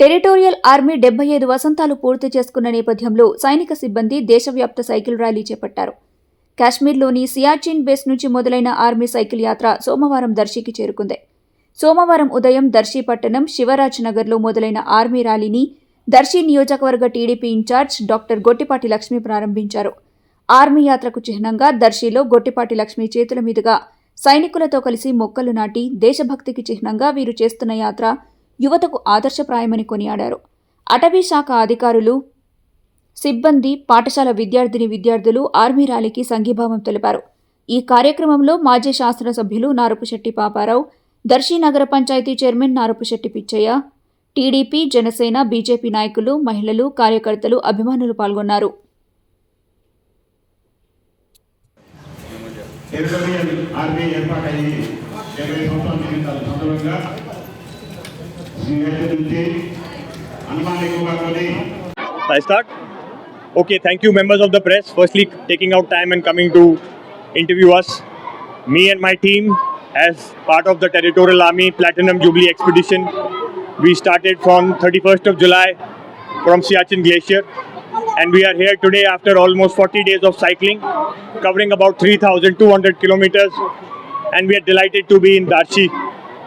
Territorial army డెబ్బై ఐదు వసంతాలు పూర్తి చేసుకున్న నేపథ్యంలో సైనిక సిబ్బంది దేశవ్యాప్త సైకిల్ ర్యాలీ చేపట్టారు. కాశ్మీర్లోని సియాచిన్ బేస్ నుంచి మొదలైన ఆర్మీ సైకిల్ యాత్ర సోమవారం దర్శికి చేరుకుంది. సోమవారం ఉదయం దర్శి పట్టణం శివరాజ్ నగర్లో మొదలైన ఆర్మీ ర్యాలీని దర్శి నియోజకవర్గ TDP in charge doctor Gottipati Lakshmi ప్రారంభించారు. ఆర్మీ యాత్రకు చిహ్నంగా దర్శిలో గొట్టిపాటి లక్ష్మి చేతుల మీదుగా సైనికులతో కలిసి మొక్కలు నాటి దేశభక్తికి చిహ్నంగా వీరు చేస్తున్న యాత్ర యువతకు ఆదర్శప్రాయమని కొనియాడారు. అటవీ శాఖ అధికారులు సిబ్బంది పాఠశాల విద్యార్థిని విద్యార్థులు ఆర్మీ ర్యాలీకి సంఘీభావం తెలిపారు. ఈ కార్యక్రమంలో మాజీ శాసనసభ్యులు నారపుశెట్టి పాపారావు దర్శి నగర panchayat chairman Narapusetti Pichaiah TDP Janasena BJP నాయకులు మహిళలు కార్యకర్తలు అభిమానులు పాల్గొన్నారు. Territorial I start? Okay, thank you, members of the press. Firstly, taking out time and coming to interview us. Me and my team, as part of the Territorial Army Platinum Jubilee Expedition, we started from 31st of July from Siachen Glacier. And we are here today after almost 40 days of cycling, covering about 3,200 kilometers. And we are delighted to be in Darshi.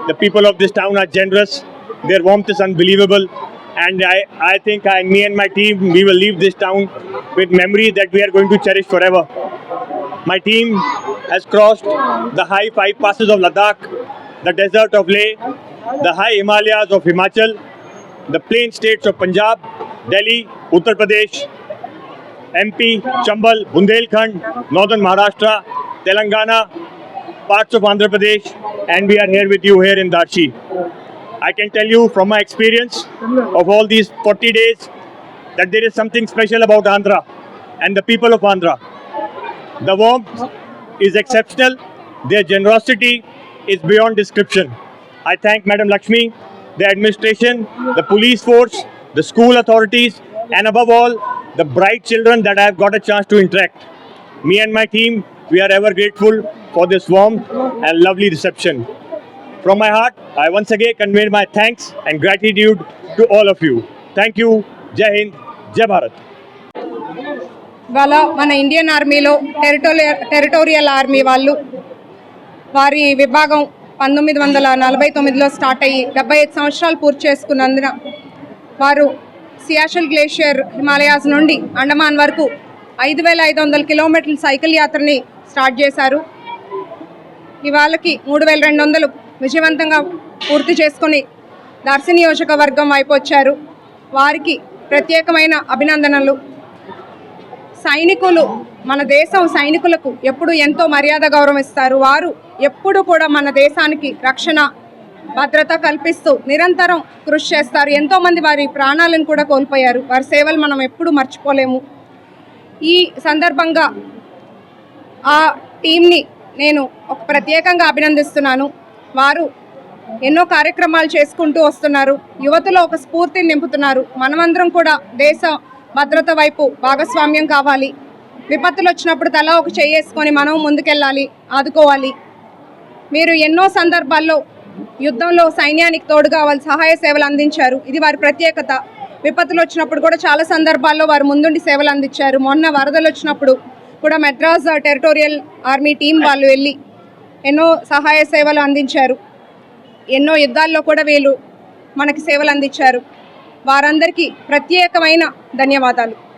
The people of this town are generous, their warmth is unbelievable. And I, I think I, me and my team, we will leave this town with memories that we are going to cherish forever. My team has crossed the high five passes of Ladakh, the desert of Leh, the high Himalayas of Himachal, the plain states of Punjab, Delhi, Uttar Pradesh, MP, Chambal, Bundelkhand, Northern Maharashtra, Telangana, parts of Andhra Pradesh, and we are here with you here in Darshi. I can tell you from my experience of all these 40 days that there is something special about Andhra and the people of Andhra. The warmth is exceptional, their generosity is beyond description. I thank Madam Lakshmi, the administration, the police force, the school authorities, and above all, the bright children that I have got a chance to interact. Me and my team, we are ever grateful for this warm and lovely reception. From my heart, I once again convey my thanks and gratitude to all of you. Thank you. Jai Hind. Jai Bharat. ఇవాళ మన Indian ఆర్మీలో territorial territorial army వాళ్ళు వారి విభాగం పంతొమ్మిది వందల నలభై తొమ్మిదిలో స్టార్ట్ అయ్యి డెబ్బై ఐదు సంవత్సరాలు పూర్తి చేసుకున్నందున వారు సియాషల్ గ్లేషియర్ హిమాలయాస్ నుండి అండమాన్ వరకు ఐదు వేల ఐదు వందల కిలోమీటర్ల సైకిల్ యాత్రని స్టార్ట్ చేశారు ఇవాళకి మూడు వేల రెండు వందలు విజయవంతంగా పూర్తి చేసుకుని దర్శి నియోజకవర్గం వైపు వచ్చారు. వారికి ప్రత్యేకమైన అభినందనలు. సైనికులు మన దేశం సైనికులకు ఎప్పుడు ఎంతో మర్యాద గౌరవిస్తారు. వారు ఎప్పుడు కూడా మన దేశానికి రక్షణ భద్రత కల్పిస్తూ నిరంతరం కృషి చేస్తారు. ఎంతోమంది వారి ప్రాణాలను కూడా కోల్పోయారు. వారి సేవలు మనం ఎప్పుడు మర్చిపోలేము. ఈ సందర్భంగా ఆ టీంని నేను ఒక ప్రత్యేకంగా అభినందిస్తున్నాను. వారు ఎన్నో కార్యక్రమాలు చేసుకుంటూ వస్తున్నారు. యువతలో ఒక స్ఫూర్తిని నింపుతున్నారు. మనమందరం కూడా దేశ భద్రత వైపు భాగస్వామ్యం కావాలి. విపత్తులు వచ్చినప్పుడు తలా ఒక చేసుకొని మనం ముందుకెళ్ళాలి ఆదుకోవాలి. మీరు ఎన్నో సందర్భాల్లో యుద్ధంలో సైన్యానికి తోడుగా వాళ్ళు సహాయ సేవలు అందించారు. ఇది వారి ప్రత్యేకత. విపత్తులు వచ్చినప్పుడు కూడా చాలా సందర్భాల్లో వారు ముందుండి సేవలు అందించారు. మొన్న వరదలు వచ్చినప్పుడు కూడా మెడ్రాస్ టెరిటోరియల్ ఆర్మీ టీం వాళ్ళు వెళ్ళి ఎన్నో సహాయ సేవలు అందించారు. ఎన్నో యుద్ధాల్లో కూడా వీళ్ళు మనకి సేవలు అందించారు. వారందరికీ ప్రత్యేకమైన ధన్యవాదాలు.